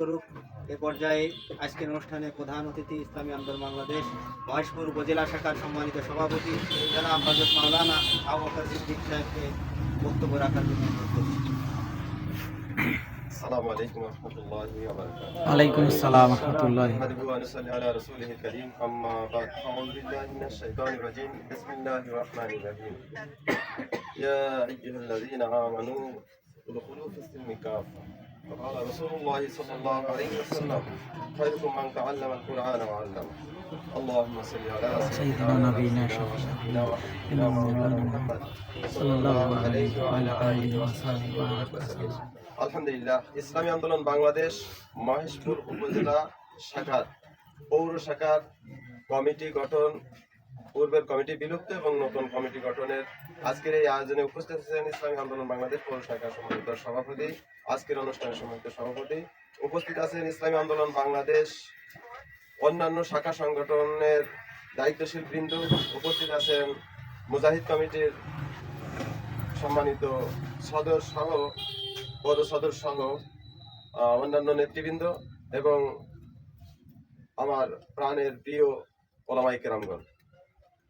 করুক এ পর্যায়ে আজকের অনুষ্ঠানে প্রধান অতিথি ইসলামী আন্দোলন বাংলাদেশ মহেশপুর উপজেলা শাখার সম্মানিত সভাপতি জনাব হজরত মাওলানা আবু বকর সিদ্দিক সাহেবকে বক্তব্য রাখার জন্য অনুরোধ করছি। السلام عليكم ورحمة الله وبركاته ওয়ালাইকুম আসসালাম রহমতুল্লাহ نحمده ونصلي على رسوله الكريم أما بعد أعوذ بالله من الشيطان الرجيم بسم الله الرحمن الرحيم يا أيها الذين آمنوا ادخلوا في السلم كافة وقال رسول الله صلى الله عليه وسلم خيركم من تعلم القرآن وعلمه اللهم صل على سيدنا سيدنا نبينا نبينا شفيعنا وحبيبنا مولانا ومولانا محمد محمد صلى الله عليه وعلى آله وصحبه وسلم আলহামদুলিল্লাহ ইসলামী আন্দোলন বাংলাদেশ মহেশপুর উপজেলা শাখার পৌর শাখার কমিটি গঠন পূর্বের কমিটি বিলুপ্ত এবং নতুন কমিটি গঠনের আজকের এই আয়োজনে উপস্থিত আছেন ইসলামী আন্দোলন বাংলাদেশ পৌর শাখার সম্মানিত সভাপতি, আজকের অনুষ্ঠানের সম্মানিত সভাপতি। উপস্থিত আছেন ইসলামী আন্দোলন বাংলাদেশ অন্যান্য শাখা সংগঠনের দায়িত্বশীল বৃন্দ। উপস্থিত আছেন মুজাহিদ কমিটির সম্মানিত সদর সহ, পদ সদর সহ অন্যান্য নেতৃবৃন্দ এবং আমার প্রাণের প্রিয় ওলামাই কেরামগণ।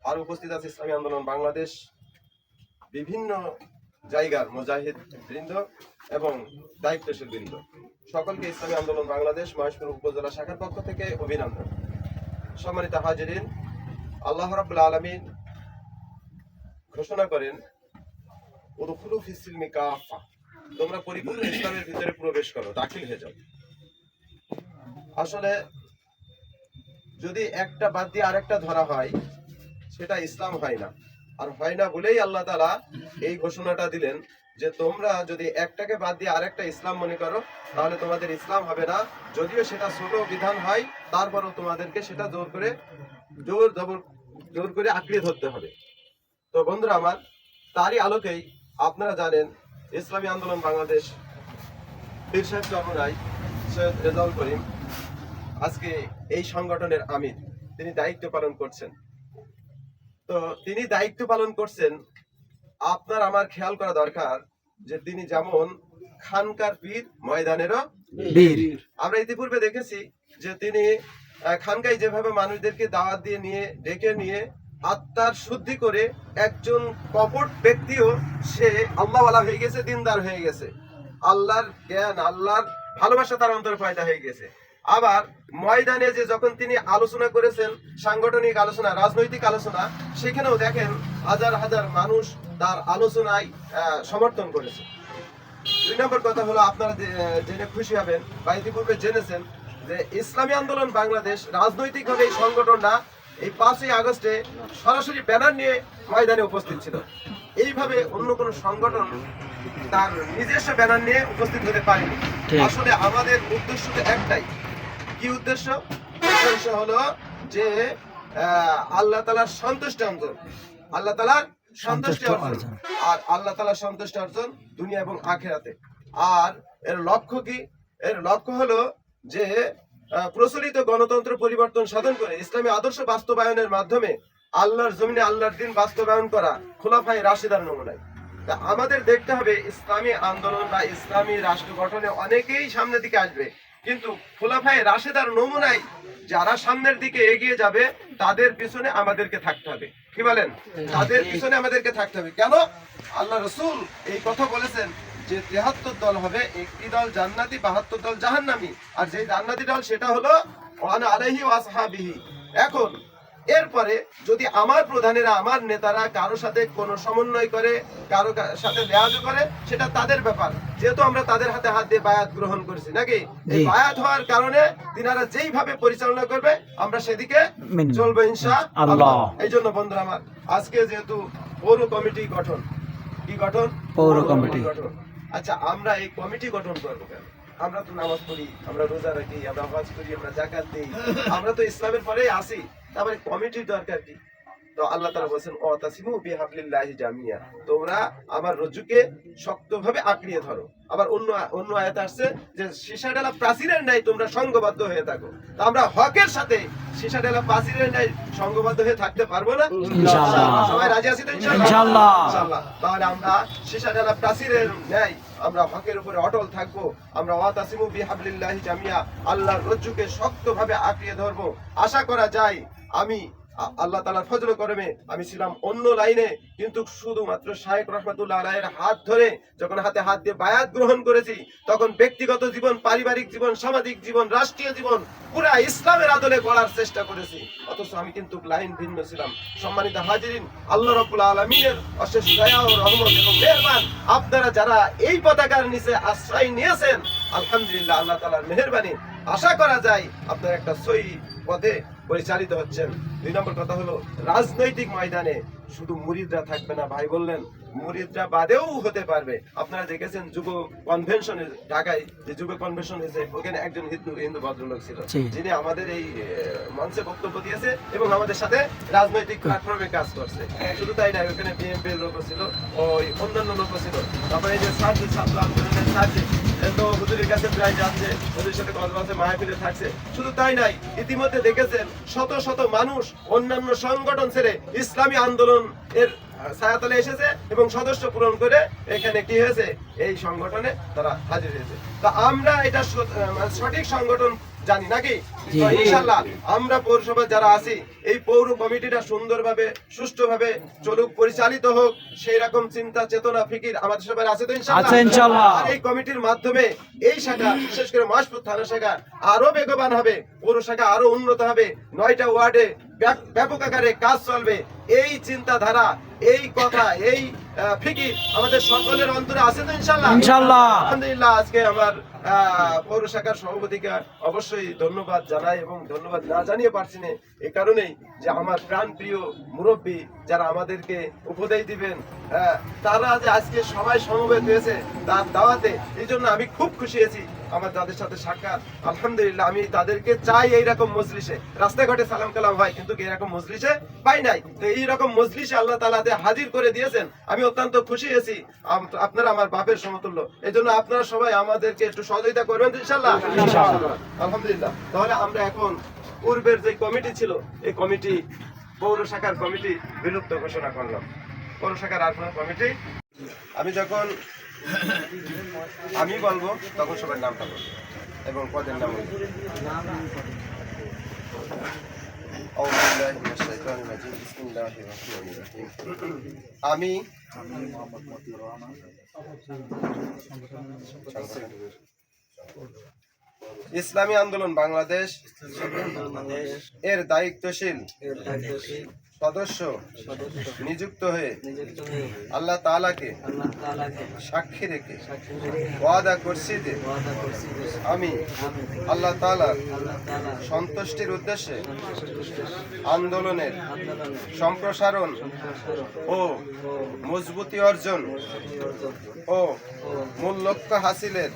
আর উপস্থিত আছে ইসলামী আন্দোলন বাংলাদেশ, বিভিন্ন জায়গার মুজাহিদ বৃন্দ এবং দায়িত্বশীল বৃন্দ। সকলকে ইসলামী আন্দোলন বাংলাদেশ মহেশপুর উপজেলা শাখার পক্ষ থেকে অভিনন্দন। সম্মানিত হাজিরিন, আল্লাহ রাবুল আলমিন ঘোষণা করেন তোমরা পরিপূর্ণ ইসলামের ভিতরে প্রবেশ করো, দাখিল হয়ে যাও। আসলে যদি একটা বাদ দিয়ে আরেকটা ধরা হয় সেটা ইসলাম হয় না। আর হয় না বলেই আল্লাহ তালা এই ঘোষণাটা দিলেন যে তোমরা যদি একটাকে বাদ দিয়ে আরেকটা ইসলাম মনে করো, তাহলে তোমাদের ইসলাম হবে না। যদিও সেটা ছোট বিধান হয়, তারপরও তোমাদেরকে সেটা জোর করে, জোর জবর, জোর করে আঁকড়িয়ে ধরতে হবে। তো বন্ধুরা আমার, তারই আলোকেই আপনারা জানেন, ইসলামী আন্দোলন বাংলাদেশ, পীর সাহেব চরমরাই সৈয়দ রেজাউল করিম, আজকে এই সংগঠনের আমির, তিনি দায়িত্ব পালন করছেন। তো তিনি দায়িত্ব পালন করছেন। আপনার আমার খেয়াল করা দরকার যে তিনি যেমন খানকার পীর ময়দানেরও বীর আমরা ইতিপূর্বে দেখেছি যে তিনি আহ, খানকায় যেভাবে মানুষদেরকে দাওয়াত দিয়ে নিয়ে ডেকে নিয়ে আত্মার শুদ্ধি করে একজন কপট ব্যক্তিও সে আল্লাহওয়ালা হয়ে গেছে দিনদার হয়ে গেছে। আল্লাহর জ্ঞান আল্লাহর ভালোবাসা তার অন্তর পয়দা হয়ে গেছে। আবার ময়দানে যে যখন তিনি আলোচনা করেছেন সাংগঠনিক আলোচনা রাজনৈতিক আলোচনা সেখানেও দেখেন হাজার হাজার মানুষ তার আলোচনায় সমর্থন করেছে। দুই নম্বর কথা হলো আপনারা জেনে খুশি হবেন বা ইতিপূর্বে জেনেছেন যে ইসলামী আন্দোলন বাংলাদেশ রাজনৈতিকভাবে এই সংগঠনটা এই পাঁচই আগস্টে সরাসরি ব্যানার নিয়ে ময়দানে উপস্থিত ছিল। এইভাবে অন্য কোনো সংগঠন তার নিজস্ব ব্যানার নিয়ে উপস্থিত হতে পারেনি। আসলে আমাদের উদ্দেশ্য তো একটাই কি উদ্দেশ্য? উদ্দেশ্য হলো যে আল্লাহ তালার সন্তুষ্টি অর্জন। আল্লাহ তালার সন্তুষ্টি অর্জন। আর আল্লাহ তালার সন্তুষ্টি অর্জন দুনিয়া এবং আখেরাতে। আর এর লক্ষ্য কি? এর লক্ষ্য হলো যে প্রচলিত গণতন্ত্র পরিবর্তন সাধন করে ইসলামী আদর্শ বাস্তবায়নের মাধ্যমে আল্লাহর জমিনে আল্লাহর দিন বাস্তবায়ন করা খোলাফাই রাশিদার নমুনায়। তা আমাদের দেখতে হবে ইসলামী আন্দোলন বা ইসলামী রাষ্ট্র গঠনে অনেকেই সামনের দিকে আসবে। কিন্তু খোলাফায় রাশেদার নমুনায় যারা সামনের দিকে এগিয়ে যাবে, তাদের পিছনে আমাদেরকে থাকতে হবে। কি বলেন? তাদের পিছনে আমাদেরকে থাকতে হবে। কেন? আল্লাহ রসুল এই কথা বলেছেন যে তেহাত্তর দল হবে, একটি দল জান্নাতি, বাহাত্তর দল জাহান্নামি। আর যে জান্নাতি দল, সেটা হলো আলাইহি ওয়াসহাবিহি। এখন এরপরে যদি আমার প্রধানেরা আমার নেতারা কারও সাথে কোনো সমন্বয় করে কারও সাথে লেয়াজ করে সেটা তাদের ব্যাপার। যেহেতু আমরা তাদের হাতে হাত দিয়ে বায়াত গ্রহণ করেছি নাকি? এই বায়াত হওয়ার কারণে তিনারা যেইভাবে পরিচালনা করবে আমরা সেদিকে। চলবো ইনশা আল্লাহ। আল্লাহ। এই জন্য বন্ধুরা আমার আজকে যেহেতু পৌর কমিটি গঠন কি গঠন? পৌর কমিটি। গঠন। আচ্ছা আমরা এই কমিটি গঠন করব কেন? আমরা তো নামাজ পড়ি আমরা রোজা রাখি আমরা হজ করি আমরা জাকাত দিই। আমরা তো ইসলামের পরেই আসি তারপরে কমিটির দরকার কি? তো আল্লাহ তাআলা বলেন ওয়াতাসিমু বিহাবলিল্লাহি জামিয়া। তোমরা আমার রজ্জুকে শক্তভাবে আঁকড়িয়ে ধরো। আবার অন্য অন্য আয়াত আসছে যে সীসাডালা প্রাচীরের ন্যায় তোমরা সংঘবদ্ধ হয়ে থাকো। তো আমরা হকের সাথে সীসাডালা প্রাচীরের ন্যায় সংঘবদ্ধ হয়ে থাকতে পারব না? সবাই রাজি আছি তো ইনশাআল্লাহ। ইনশাআল্লাহ। তাহলে আমরা সীসাডালা প্রাচীরের ন্যায় আমরা হকের উপরে অটল থাকব, আমরা ওয়াতাসিমু বিহাবলিল্লাহি জামিয়া, আল্লাহর রজ্জুকে শক্তভাবে আঁকড়িয়ে ধরবো। আশা করা যায়, আমি আল্লাহ তালার ফজল করমে আমি ছিলাম অন্য লাইনে, কিন্তু শুধুমাত্র শাহেক রহমতুল্লাহ আলাইয়ের হাত ধরে যখন হাতে হাত দিয়ে বায়াত গ্রহণ করেছি, তখন ব্যক্তিগত জীবন, পারিবারিক জীবন, সামাজিক জীবন, রাষ্ট্রীয় জীবন পুরা ইসলামের আদলে গড়ার চেষ্টা করেছি। অথচ আমি কিন্তু লাইন ভিন্ন ছিলাম। সম্মানিত হাজিরিন, আল্লাহ রব্বুল আলমিনের অশেষ দয়া ও রহমত এবং মেহরবান আপনারা যারা এই পতাকার নিচে আশ্রয় নিয়েছেন, আলহামদুলিল্লাহ আল্লাহ তালার মেহরবানি। আশা করা যায় আপনার একটা সই পথে পরিচালিত হচ্ছেন। দুই নম্বর কথা হলো রাজনৈতিক ময়দানে শুধু মুরিদরা থাকবে না ভাই বললেন মুরিদরা বাদেও হতে পারবে। আপনারা দেখেছেন যুব কনভেনশনে ঢাকায় যে যুব কনভেনশন হয়েছে ওখানে একজন হিন্দু হিন্দু ভদ্রলোক ছিল। যিনি আমাদের এই মঞ্চে বক্তব্য দিয়েছে এবং আমাদের সাথে রাজনৈতিক প্ল্যাটফর্মে কাজ করছে। শুধু তাই না ওখানে বিএনপির লোক ছিল ওই অন্যান্য লোক ছিল। তারপরে এই যে ছাত্র ছাত্র আন্দোলনের ছাত্রী তাই ইতিমধ্যে শত শত মানুষ অন্যান্য সংগঠন ছেড়ে ইসলামী এসেছে এবং সদস্য পূরণ করে এখানে কি হয়েছে? এই সংগঠনে তারা হাজির হয়েছে। তা আমরা এটা মানে সঠিক সংগঠন জানি নাকি? ইনশাল্লাহ আমরা পৌরসভা যারা আছি এই পৌর কমিটিটা সুন্দরভাবে সুষ্ঠুভাবে চলুক পরিচালিত হোক সেই রকম চিন্তা চেতনা ফিকির আমাদের সবার আছে তো ইনশাল্লাহ। এই কমিটির মাধ্যমে এই শাখা বিশেষ করে মহাসপুর থানা শাখা আরও বেগবান হবে পৌর শাখা আরও উন্নত হবে নয়টা ওয়ার্ডে ব্যাপক আকারে কাজ চলবে। এই চিন্তাধারা এই কথা এই ফিকির আমাদের সকলের অন্তরে আছে তো ইনশাল্লাহ ইনশাল্লাহ। আলহামদুলিল্লাহ আজকে আমার পৌর শাখার সভাপতিকে অবশ্যই ধন্যবাদ জানাই এবং ধন্যবাদ না জানিয়ে পারছি না এ কারণেই যে আমার প্রাণ প্রিয় মুরব্বী যারা আমাদেরকে উপদেশ দিবেন তারা যে আজকে সবাই সমবেত হয়েছে তার দাওয়াতে এই জন্য আমি খুব খুশি হয়েছি আমার তাদের সাথে সাক্ষাৎ। আলহামদুলিল্লাহ আমি তাদেরকে চাই এইরকম মজলিসে। রাস্তাঘাটে সালাম কালাম হয় কিন্তু এরকম মজলিসে পাই নাই? তো এইরকম মজলিসে আল্লাহ তালাতে হাজির করে দিয়েছেন আমি অত্যন্ত খুশি হয়েছি আপনারা আমার বাপের সমতুল্য। এই জন্য আপনারা সবাই আমাদেরকে একটু সহযোগিতা করবেন ইনশাল্লাহ আলহামদুলিল্লাহ। তাহলে আমরা এখন পূর্বের যে কমিটি ছিল এই কমিটি পৌর শাখার কমিটি বিলুপ্ত ঘোষণা করলাম। পৌর শাখার আর কমিটি? আমি যখন আমি বলব তখন সবার নাম বলব। এবং পদের নাম আমি ইসলামী আন্দোলন বাংলাদেশ। এর দায়িত্বশীল। সদস্য নিযুক্ত হয়ে আল্লাহ তালাকে সাক্ষী রেখে ওয়াদা করছি যে আমি আল্লাহ তাআলা সন্তুষ্টির উদ্দেশ্যে আন্দোলনের সম্প্রসারণ ও মজবুতি অর্জন ও মূল লক্ষ্য হাসিলের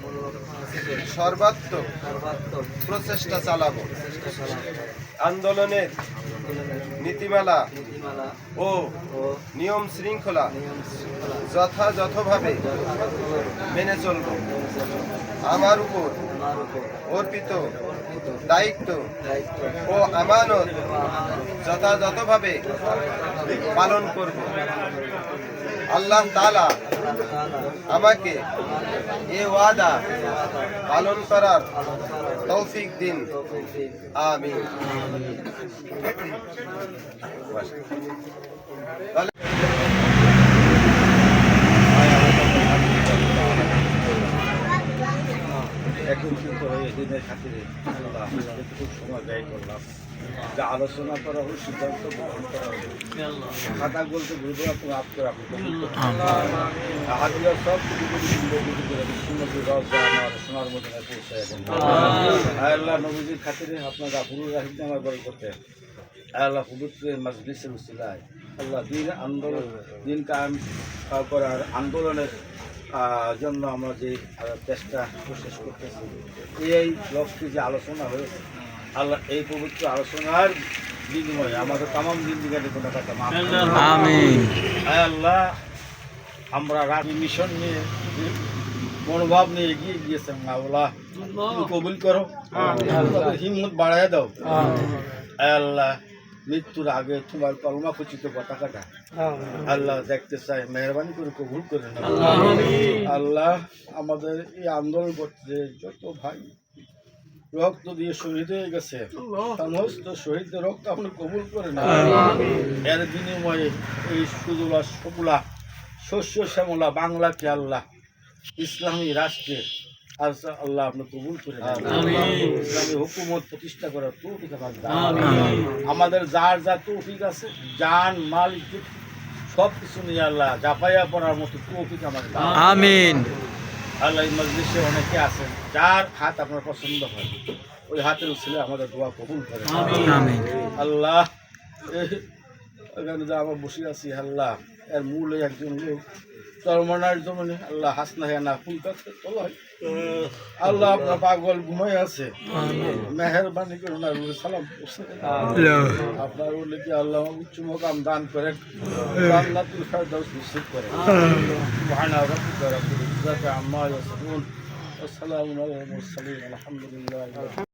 সর্বাত্মক প্রচেষ্টা চালাবো। আন্দোলনের নীতিমালা ও নিয়ম শৃঙ্খলা যথাযথভাবে মেনে চলব। আমার উপর অর্পিত দায়িত্ব ও আমানত যথাযথভাবে পালন করব। আল্লাহ তাআলা আমাকে আমাকে এ ওয়াদা ওয়াদা পালন করার পালন করার তৌফিক দিন। তৌফিক খাতিরে আলোচনা করা সিদ্ধান্ত গ্রহণ করা খাতা বলতে সব খাতিরে রাহিদ আমার বড় করতে আল্লাহ হুদুরের আল্লাহ দিন আন্দোলন, দিন কায়েম আন্দোলনের জন্য আমরা যে চেষ্টা প্রশেষ করতেছি এই লক্ষ্যে যে আলোচনা হয়েছে আল্লাহ এই পবিত্র আলোচনার বিনিময়ে আমাদের তামাম জিন্দিগাতে কোনো কথা আল্লাহ আমরা রাবি মিশন নিয়ে মনোভাব নিয়ে এগিয়ে গিয়েছেন আল্লাহ তুমি কবুল করো। হিম্মত বাড়ায় দাও। আল্লাহ মৃত্যুর আগে তোমার কলমা খচিত পতাকাটা। আল্লাহ। দেখতে চাই মেহরবানি করে কবুল করে নাও। আল্লাহ আমাদের এই আন্দোলন করতে যত ভাই রক্ত দিয়ে শহীদ হয়ে গেছে সমস্ত শহীদদের রক্ত আপনি কবুল করে না এর বিনিময়ে এই সুদুলা সবুলা শস্য শ্যামলা বাংলাকে আল্লাহ ইসলামী রাষ্ট্রে আল্লাহ আল্লাহ আপনি কবুল করে ইসলামী হুকুমত প্রতিষ্ঠা করার তৌফিক আমাদের যার যা তৌফিক আছে জান মাল সব কিছু নিয়ে আল্লাহ জাপাইয়া পড়ার মতো তৌফিক আমাদের আমিন। আল্লাহ মজলিসে অনেকে আছেন যার হাত আপনার পছন্দ হয় ওই হাতের উছিলে আমাদের দোয়া কবুল করে আল্লাহ এখানে যে আমরা বসে আছি আল্লাহ এর মূলে একজন লোক চরমনার জমিনে আল্লাহ হাসনা হেনা ফুল কাছে তোলায় আল্লাহ আপনার পাগল ঘুমাই আছে। মেহরবানি করে ওনার উপরে সালাম আপনার বলে কি আল্লাহ উচ্চ মকাম দান করেন। জান্নাতুল ফেরদাউস নসিব করেন। সুবহানা রাব্বিকা রাব্বিল ইজ্জাতি আম্মা ইয়াসিফুন ওয়া আলাল মুরসালিন আলহামদুলিল্লাহি